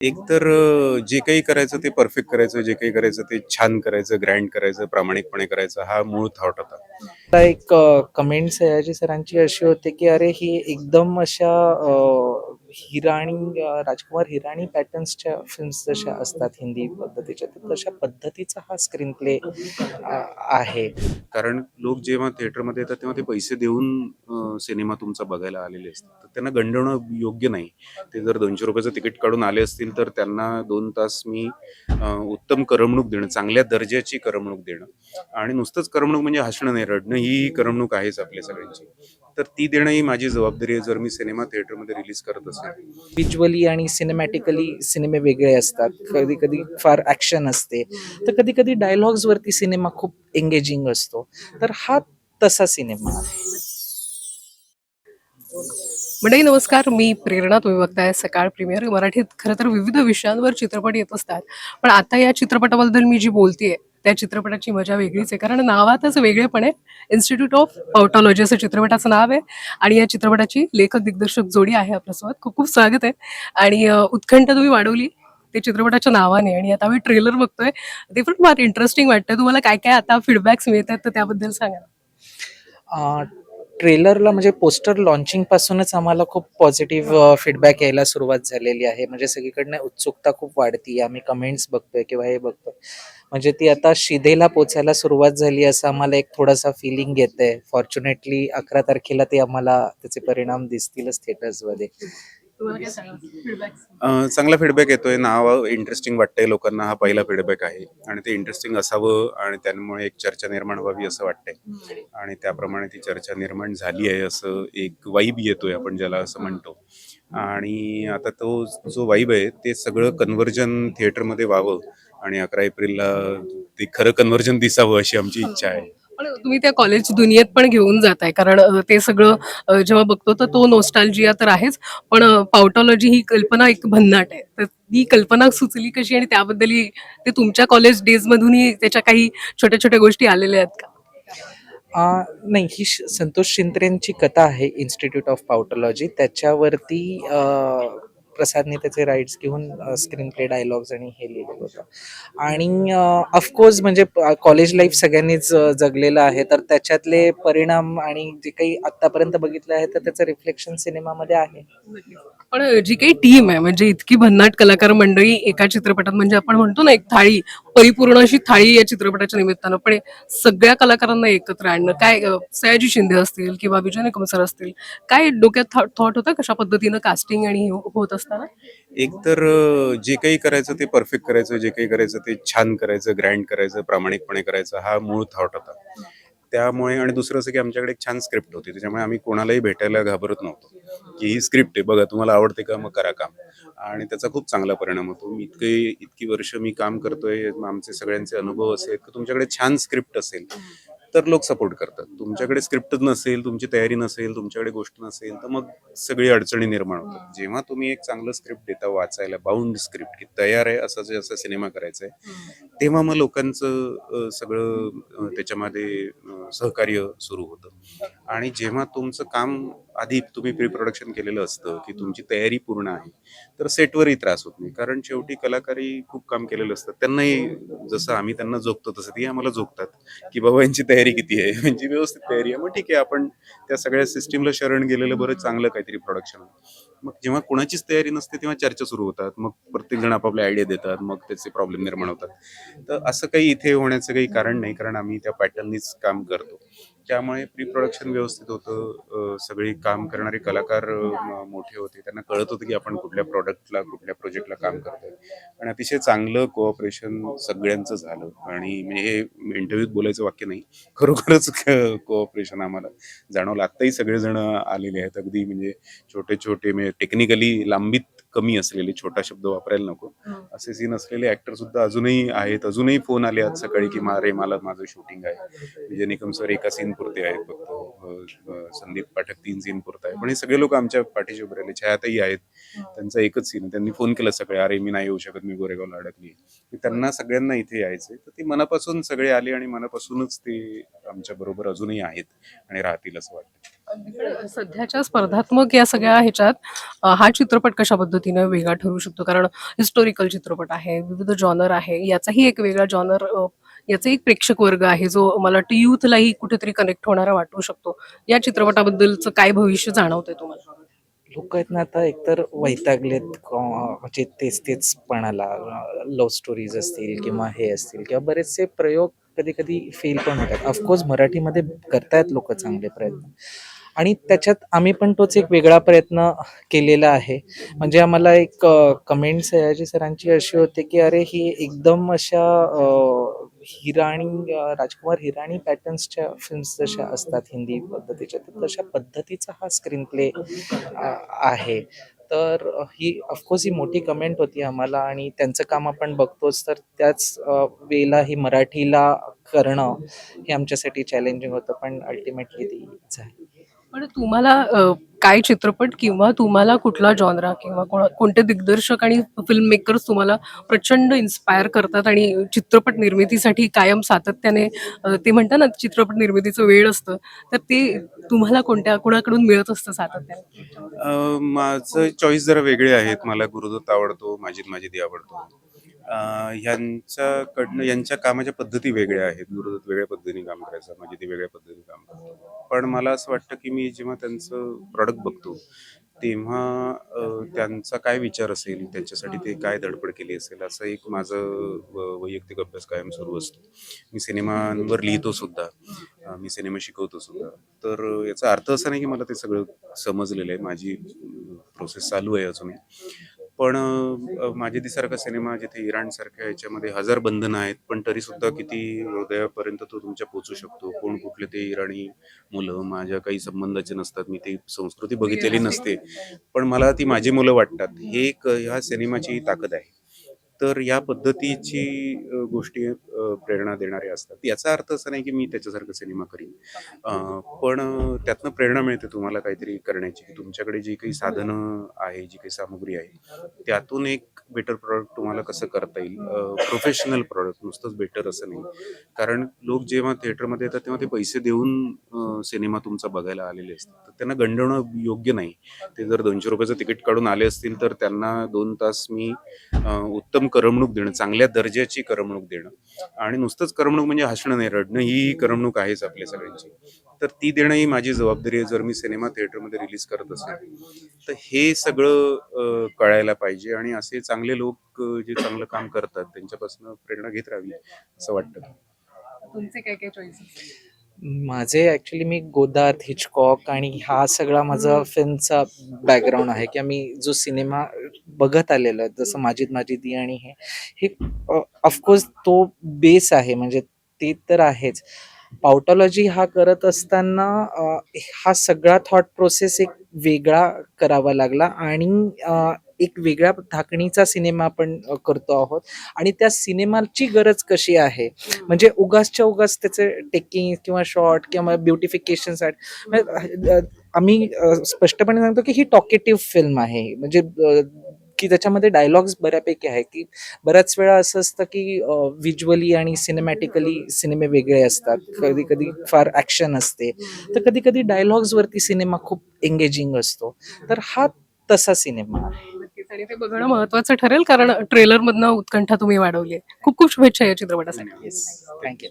एकतर तर जे काही करायचं ते परफेक्ट करायचं जे काही करायचं ते छान करायचं ग्रँड करायचं प्रामाणिकपणे करायचं हा मूळ थॉट होता. आता एक कमेंट सयाजी सरांची अशी होते की अरे ही एकदम अशा हिराणी राजकुमार हिराणी पॅटर्न्सच्या फिल्म्स जशा असतात हिंदी पद्धतीच्या तर तशा पद्धतीचा हा स्क्रीन प्ले आहे. कारण लोक जेव्हा थिएटरमध्ये येतात तेव्हा ते पैसे देऊन सिनेमा तुमचा बघायला आलेले असतात. तर त्यांना गंडवणं योग्य नाही. ते जर दोनशे रुपयाचं तिकीट काढून आले असतील तर त्यांना दोन तास मी उत्तम करमणूक देणं चांगल्या दर्जाची करमणूक देणं. आणि नुसतंच करमणूक म्हणजे हसणं नाही रडणं ही करमणूक आहेच आपल्या सगळ्यांची. तर ती देणं ही माझी जबाबदारी आहे जर मी सिनेमा थिएटरमध्ये रिलीज करत असेल. विज्युअली आणि सिनेमॅटिकली सिनेमे वेगळे असतात. कधी कधी फार ॲक्शन असते. तर कधी कधी डायलॉग्स वरती सिनेमा खूप एंगेजिंग असतो. तर हा तसा सिनेमा. आहे मंडळी नमस्कार. मी प्रेरणा तुम्ही बघताय सकाळ प्रीमियर. मराठीत खरं तर विविध विषयांवर चित्रपट येत असतात. पण आता या चित्रपटाबद्दल मी जी बोलतेय त्या चित्रपटाची मजा वेगळीच आहे. कारण नावातच वेगळेपण आहे इन्स्टिट्यूट ऑफ पाउटॉलॉजी असं चित्रपटाचं नाव आहे. आणि या चित्रपटाची लेखक दिग्दर्शक जोडी आहे आपल्यासोबत खूप खूप स्वागत आहे. आणि उत्खंठ तुम्ही वाढवली ते चित्रपटाच्या नावाने. आणि आता आम्ही ट्रेलर बघतोय. ते पण फार इंटरेस्टिंग वाटतं तुम्हाला काय काय आता फीडबॅक्स मिळत आहेत तर त्याबद्दल सांगा ना. ट्रेलरला म्हणजे पोस्टर लॉन्चिंग पासूनच आम्हाला खूप पॉझिटिव्ह फीडबॅक यायला सुरुवात झालेली आहे. म्हणजे सगळीकडनं उत्सुकता खूप वाढती आम्ही कमेंट्स बघतोय किंवा हे बघतोय. म्हणजे ती आता शिदेला पोचायला सुरुवात झाली असं आम्हाला एक थोडासा फिलिंग येतंय. फॉर्च्युनेटली अकरा तारखेला ते आम्हाला त्याचे परिणाम दिसतीलच थिएटर्समध्ये चांगला फीडबॅक येतोय. नाव इंटरेस्टिंग वाटतंय लोकांना. हा पहिला फीडबॅक आहे. आणि ते इंटरेस्टिंग असावं आणि त्यामुळे एक चर्चा निर्माण व्हावी असं वाटतंय. आणि त्याप्रमाणे ती चर्चा निर्माण झाली आहे असं एक वाईब येतोय आपण ज्याला असं म्हणतो. आणि आता तो जो वाईब आहे ते सगळं कन्व्हर्जन थिएटरमध्ये व्हावं आणि अकरा एप्रिलला ते खरं कन्व्हर्जन दिसावं अशी आमची इच्छा आहे. पण तुम्ही त्या कॉलेज दुनियेत पण घेऊन जाताय. कारण ते सगळं जेव्हा बघतो तर तो नोस्टाल्जिया तर आहेच. पण पावटॉलॉजी ही कल्पना एक भन्नाट आहे. तर ती कल्पना सुचली कशी आणि त्याबद्दल ही- ते तुमच्या कॉलेज डेज मधूनही त्याच्या काही छोट्या छोट्या गोष्टी आलेल्या आहेत का? नाही ही संतोष शिंत्रेंची कथा आहे इन्स्टिट्यूट ऑफ पावटॉलॉजी त्याच्यावरती प्रसादने त्याचे राईट्स घेऊन स्क्रीन प्ले डायलॉग्स आणि हे लिहिलेलं होतं. आणि ऑफकोर्स म्हणजे कॉलेज लाईफ सगळ्यांनीच जगलेलं आहे. तर त्याच्यातले परिणाम आणि जे काही आतापर्यंत बघितलं आहे तर त्याचं रिफ्लेक्शन सिनेमामध्ये आहे. पण जी काही टीम आहे म्हणजे इतकी भन्नाट कलाकार मंडळी एका चित्रपटात म्हणजे आपण म्हणतो ना एक थाळी परिपूर्ण अशी थाळी या चित्रपटाच्या निमित्तानं पण सगळ्या कलाकारांना एकत्र आणणं काय सयाजी शिंदे असतील किंवा विजय निकमसर असतील काय डोक्यात थॉट होता कशा पद्धतीनं कास्टिंग आणि होत असताना? एकतर जे काही करायचं ते परफेक्ट करायचं जे काही करायचं ते छान करायचं ग्रँड करायचं प्रामाणिकपणे करायचं हा मूळ थॉट होता. त्यामुळे आणि दुसरं असं की आमच्याकडे एक छान स्क्रिप्ट होती त्याच्यामुळे आम्ही कोणालाही भेटायला घाबरत नव्हतो. की ही स्क्रिप्ट आहे बघा तुम्हाला आवडते का मग करा काम. आणि त्याचा खूप चांगला परिणाम होतो. मी इतके इतकी वर्ष मी काम करतोय आमचे सगळ्यांचे अनुभव असे आहेत की तुमच्याकडे छान स्क्रिप्ट असेल तर लोक सपोर्ट करतात. तुमच्याकडे स्क्रिप्टच नसेल तुमची तयारी नसेल तुमच्याकडे गोष्ट नसेल तर मग सगळी अडचणी निर्माण होतात. जेव्हा तुम्ही एक चांगलं स्क्रिप्ट देता वाचायला बाउंड स्क्रिप्ट की तयार आहे असं जे असा सिनेमा करायचा आहे तेव्हा मग लोकांचं सगळं त्याच्यामध्ये सहकार्य सुरू होतं. आणि जेव्हा तुमचं काम आधी तुम्ही प्री प्रोडक्शन केलेलं असतं की तुमची तयारी पूर्ण आहे तर सेटवरही त्रास होत नाही. कारण शेवटी कलाकारी खूप काम केलेलं असतं. त्यांनाही जसं आम्ही त्यांना जोगतो तसं ती आम्हाला जोगतात की बाबा यांची तयारी किती आहे यांची व्यवस्थित तयारी आहे. मग ठीक आहे आपण त्या सगळ्या सिस्टीमला शरण गेलेलं बरं चांगलं काहीतरी प्रोडक्शन मग जेव्हा कोणाचीच तयारी नसते तेव्हा चर्चा सुरू होतात. मग प्रत्येक जण आपापले आयडिया देतात मग त्याचे प्रॉब्लेम निर्माण होतात. तर असं काही इथे होण्याचं काही कारण नाही कारण आम्ही त्या पॅटर्ननीच काम करतो. त्यामुळे प्री प्रोडक्शन व्यवस्थित होतं. सगळी काम करणारे कलाकार मोठे होते. त्यांना कळत होतं की आपण कुठल्या प्रॉडक्टला कुठल्या प्रोजेक्टला काम करतोय. आणि अतिशय चांगलं कोऑपरेशन सगळ्यांचं झालं. आणि म्हणजे हे इंटरव्ह्यूत बोलायचं वाक्य नाही. खरोखरच कोऑपरेशन आम्हाला जाणवलं. आत्ताही सगळेजण आलेले आहेत. अगदी म्हणजे छोटे छोटे म्हणजे टेक्निकली लांबीत कमी असलेले छोटा शब्द वापरायला नको. असे सीन असलेले ऍक्टर सुद्धा अजूनही आहेत. अजूनही फोन आले आज सकाळी की मा रे मला माझं शूटिंग आहे. विजय निकम सर एका सीन पुरते आहेत फक्त. संदीप पाठक तीन सीन पुरत आहे पण हे सगळे लोक आमच्या पाठीशी उभे राहिले. छायाताई आहेत. त्यांचा एकच सीन त्यांनी फोन केला सकाळी अरे मी नाही येऊ शकत. मी गोरेगावला अडकली. त्यांना सगळ्यांना इथे यायचंय. तर ते मनापासून सगळे आले आणि मनापासूनच ते आमच्या बरोबर अजूनही आहेत आणि राहतील असं वाटतं. सध्याच्या स्पर्धात्मक या सगळ्या ह्याच्यात हा चित्रपट कशा पद्धतीने वेगळा ठरू शकतो? कारण हिस्टोरिकल चित्रपट आहे विविध जॉनर आहे याचाही एक वेगळा जॉनर याचा एक प्रेक्षक वर्ग आहे जो मला वाटतं कुठेतरी कनेक्ट होणारा वाटू शकतो. या चित्रपटाबद्दलचं काय भविष्य जाणवतंय तुम्हाला? लोक आहेत ना आता एकतर वैतागलेत म्हणजे तेच तेच पणाला लव्ह स्टोरीज असतील किंवा हे असतील किंवा बरेचसे प्रयोग कधी कधी फेल पण होतात. ऑफकोर्स मराठीमध्ये करतायत लोक चांगले प्रयत्न. आणि त्याच्यात आम्ही पण तोच एक वेगळा प्रयत्न केलेला आहे. म्हणजे आम्हाला एक कमेंट सयाजी सरांची अशी होते की अरे ही एकदम अशा हिराणी राजकुमार हिराणी पॅटर्न्सच्या फिल्म्स जशा असतात हिंदी पद्धतीच्या तर तशा पद्धतीचा हा स्क्रीन प्ले आहे. तर ही ऑफकोर्स ही मोठी कमेंट होती आम्हाला आणि त्यांचं काम आपण बघतोच तर त्याच वेला वेळेला ही मराठीला करणं हे आमच्यासाठी चॅलेंजिंग होतं पण अल्टिमेटली ती झाली. पण तुम्हाला अ, काय चित्रपट किंवा तुम्हाला कुठला जॉनरा किंवा कोण- कोणते दिग्दर्शक आणि फिल्म मेकर्स तुम्हाला प्रचंड इन्स्पायर करतात आणि चित्रपट निर्मितीसाठी कायम सातत्याने अ, ते म्हणतात ना चित्रपट निर्मितीचं वेळ असतं तर ते तुम्हाला कोणत्या कोणाकडून मिळत असतं सातत्याने? माझं चॉईस जरा वेगळे आहेत. मला गुरुदत्त आवडतो माजिद माजिदी आवडतो. यांच्याकडनं ह्यांच्याकडनं यांच्या कामाच्या पद्धती वेगळ्या आहेत. गुरुदत्त वेगळ्या पद्धतीने काम करायचं म्हणजे ते वेगळ्या पद्धतीने काम करतो. पण मला असं वाटतं की मी जेव्हा त्यांचं प्रॉडक्ट बघतो तेव्हा त्यांचा काय विचार असेल त्यांच्यासाठी ते काय धडपड केली असेल असं एक माझं व- वैयक्तिक अभ्यास कायम सुरू असतो. मी सिनेमांवर लिहितो सुद्धा. मी सिनेमा शिकवतो सुद्धा. तर याचा अर्थ असा नाही की मला ते सगळं समजलेलं आहे. माझी प्रोसेस चालू आहे अजूनही. पण माझे दिसारखा सिनेमा जिथे इराणसारख्या याच्यामध्ये हजार बंधनं आहेत पण तरी सुद्धा किती हृदयापर्यंत तो तुमच्या पोचू शकतो? कोण कुठले ते इराणी मुलं? माझ्या काही संबंधाचे नसतात मी ती संस्कृती बघितलेली नसते. पण मला ती माझी मुलं वाटतात. हे एक ह्या सिनेमाची ताकद आहे. तर या पद्धतीची गोष्टी प्रेरणा देणाऱ्या असतात. याचा अर्थ असा नाही की मी त्याच्यासारखं सिनेमा करीन. पण त्यातनं प्रेरणा मिळते तुम्हाला काहीतरी करण्याची की तुमच्याकडे जी काही साधनं आहे जी काही सामुग्री आहे त्यातून एक बेटर प्रॉडक्ट तुम्हाला कसं करता येईल? प्रोफेशनल प्रॉडक्ट नुसतंच बेटर असं नाही. कारण लोक जेव्हा थिएटरमध्ये येतात तेव्हा ते पैसे देऊन सिनेमा तुमचा बघायला आलेले असतात. तर त्यांना गंडवणं योग्य नाही. ते जर दोनशे रुपयाचं तिकीट काढून आले असतील तर त्यांना दोन तास मी उत्तम करमणूक देणं चांगल्या दर्जाची करमणूक देणं आणि नुसतंच करमणूक म्हणजे हसणं नाही रडणं ही करमणूक आहेच आपल्या सगळ्यांची. तर ती देणं ही माझी जबाबदारी आहे. जर मी सिनेमा थिएटरमध्ये रिलीज करत असेल तर हे सगळं कळायला पाहिजे आणि असे चांगले लोक जे चांगलं काम करतात त्यांच्यापासून प्रेरणा घेत राहावी असं वाटतं. तुमचे काय काय चॉईसेस माझे ॲक्च्युली मी गोदात हिचकॉक आणि हा सगळा माझा फिल्मचा बॅकग्राऊंड आहे. की मी जो सिनेमा बघत आलेलो आहे जसं माजिद माजिदी आणि हे हे ऑफकोर्स तो बेस आहे. म्हणजे ते तर आहेच. पावटॉलॉजी हा करत असताना हा सगळा थॉट प्रोसेस एक वेगळा करावा लागला आणि एक वेगळ्या धाकणीचा सिनेमा आपण करतो आहोत. आणि त्या सिनेमाची गरज कशी आहे? म्हणजे उगाचच्या उगाच त्याचे टेकिंग किंवा शॉर्ट किंवा ब्युटिफिकेशन आम्ही अ, स्पष्टपणे सांगतो की ही टॉकेटिव्ह फिल्म आहे. म्हणजे की त्याच्यामध्ये डायलॉग्स बऱ्यापैकी आहे की बऱ्याच वेळा असं असतं की व्हिज्युअली आणि सिनेमॅटिकली सिनेमे वेगळे असतात. कधी कधी फार ॲक्शन असते. तर कधी कधी डायलॉग्स वरती सिनेमा खूप एंगेजिंग असतो. तर हा तसा सिनेमा आहे. आणि ते बघणं महत्वाचं ठरेल कारण ट्रेलर मधनं उत्कंठा तुम्ही वाढवली खूप खूप शुभेच्छा या चित्रपटासाठी. थँक्यू